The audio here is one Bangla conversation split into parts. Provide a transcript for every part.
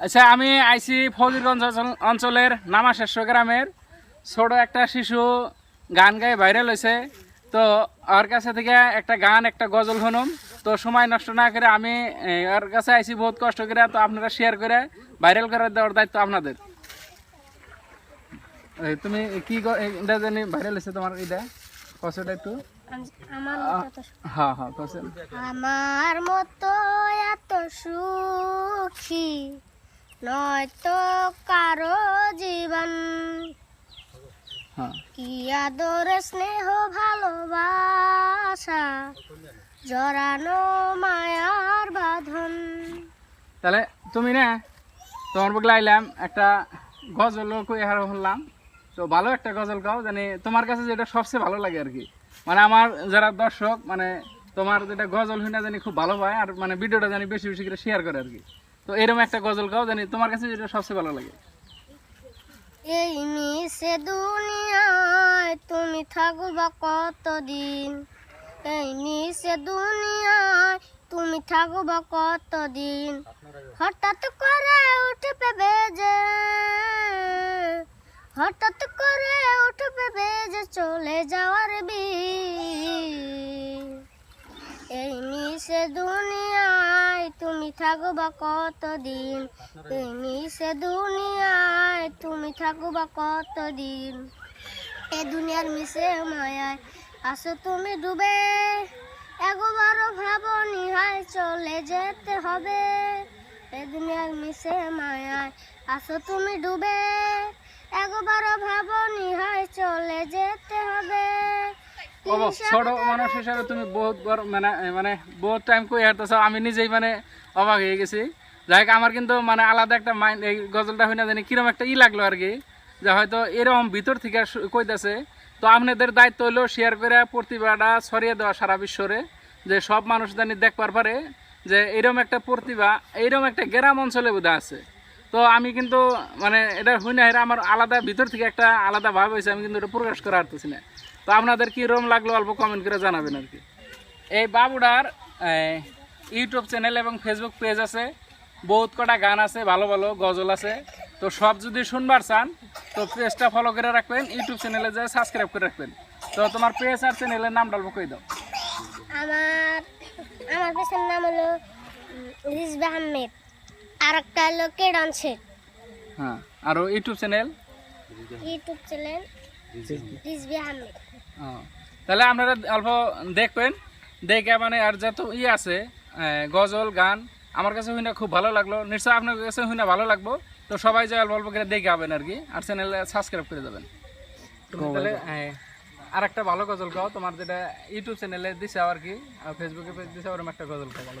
আচ্ছা আমি আইছি ফকিরগঞ্জ অঞ্চল- অঞ্চলের নামাশেষ গ্রামের। ছোট একটা শিশু গান গায়ে ভাইরাল হয়েছে তো ওর কাছে থেকে একটা গান একটা গজল শুনুম। তো সময় নষ্ট না করে আমি ওর কাছে আইছি বহুত কষ্ট করে। তো আপনারা শেয়ার করে ভাইরাল করে দেওয়ার দায়িত্ব আপনাদের। তুমি কি এটা জানি ভাইরাল হয়েছে তোমার এটা? কষ্টটা একটু? হ্যাঁ হ্যাঁ আমার মতো এত সুখী নয়তো কারও জীবন। হ্যাঁ। কি আদর স্নেহ ভালোবাসা জড়ানো মায়ার বাঁধন। তাহলে তুমি না তোমার বগলে আইলাম একটা গজল কই হার হলাম। তো ভালো একটা গজল গাও জানি তোমার কাছে যেটা সবচেয়ে ভালো লাগে আর কি। মানে আমার যারা দর্শক মানে তোমার যেটা গজল শুনে জানি খুব ভালো পায় আর মানে ভিডিওটা জানি বেশি বেশি করে শেয়ার করে আর কি। তো এরকম একটা গজল গাও জানি তোমার কাছে যেটা সবচেয়ে ভালো লাগে। এই মিশে দুনিয়ায় তুমি থাকবা কতদিন? এই নিশে দুনিয়ায় তুমি থাকবা কতদিন? হঠাৎ করে উঠে পেবে যে হঠাৎ করে উঠে পেবে যে চলে যাওয়ার বি এই মিশে দুনিয়ায় তুমি থাকবা কতদিন? এই মিশে দুনিয়ায়, তুমি থাকবা কতদিন? এ দুনিয়ার মিশে মায়ায় আসো তুমি ডুবে। একবারও ভাবো নিহায় চলে যেতে হবে। এ দুনিয়ার মিশে মায়ায় আসো তুমি ডুবে। একবারও ভাবো নিহায় চলে যেতে হবে। ছোট মানুষ হিসাবে তুমি বহুত বড় মানে মানে বহুত টাইম কই হারতেছ আমি নিজেই মানে অবাক হয়ে গেছি। যাই আমার কিন্তু মানে আলাদা একটা মাইন্ড এই গজলটা না জানি কিরম একটা ই লাগল আর কি যে হয়তো এরকম ভিতর থেকে কইতাছে। তো আপনাদের দায়িত্ব হলো শেয়ার করে প্রতিভাটা ছড়িয়ে দেওয়া সারা বিশ্বরে যে সব মানুষ জানি দেখবার পারে যে এরকম একটা প্রতিভা এইরকম একটা গ্রাম অঞ্চলে বোধহয় আছে। তো আমি কিন্তু মানে এটা হই না, এটা আমার আলাদা, ভিতর থেকে একটা আলাদা ভাব হয়েছে, আমি কিন্তু এটা প্রকাশ করা পারতেছি না। তো আপনাদের কি রকম লাগল অল্প কমেন্ট করে জানাবেন আর কি। এই বাবুডার ইউটিউব চ্যানেল এবং ফেসবুক পেজ আছে, বহুত কটা গান আছে, ভালো ভালো গজল আছে। তো সব যদি শুনবার চান, তো পেজটা ফলো করে রাখবেন, ইউটিউব চ্যানেলে যা সাবস্ক্রাইব করে রাখবেন। তো তোমার পেজ আর চ্যানেলের নাম ডালবো কই দাও। আমার আমার পেশার নাম হলো রিজবা আহমেদ। আর একটা হলো কেডন হ্যাঁ আরও YouTube channel? YouTube channel Rizbi Ahmed. তাহলে আপনারা অল্প দেখবেন। দেখে মানে আর যত ই আছে গজল গান আমার কাছে শুনে খুব ভালো লাগল। নিশ্চয়ই আপনার কাছে শুনে ভালো লাগবো। তো সবাই যে অল্প অল্প করে দেখে যাবেন আর কি আর চ্যানেলে সাবস্ক্রাইব করে দেবেন। তাহলে আর একটা ভালো গজল গাও। তোমার যেটা ইউটিউব চ্যানেলে দিছে আর কি আর ফেসবুকে পেজ দিছে ওরকম একটা গজল গাও। ভালো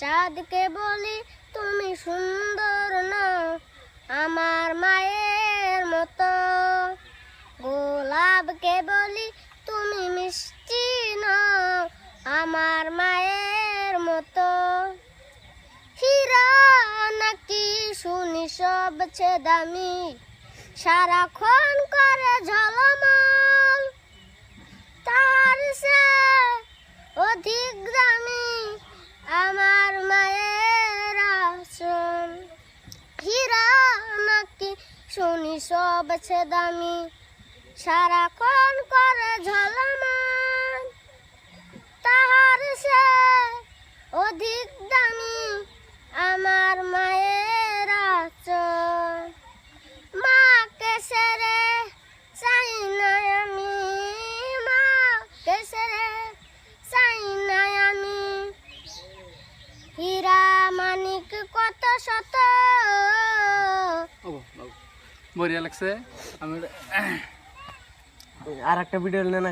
চাঁদকে বলি, তুমি সুন্দর নও আমার মায়ের মতো। গোলাপকে বলি, তুমি মিষ্টি নও আমার মায়ের মতো। হীরা নাকি শুনি সবচেয়ে দামি, সারাক্ষণ করে ঝলমল তার সে অধিক দামি আমার মায়ের আসন হীরা নাকি শুনি সবচেয়ে দামি সারাক্ষণ করে ঝলমল। তাহার সে অধিক দামি আমার মায়ের আচর মাকে সেরে চাই না আমি। মাকে সেরে চাই না আমি। হীরা মানিক কত শত। বঢ়িয়া লাগছে। আমি আর একটা ভিডিও নেন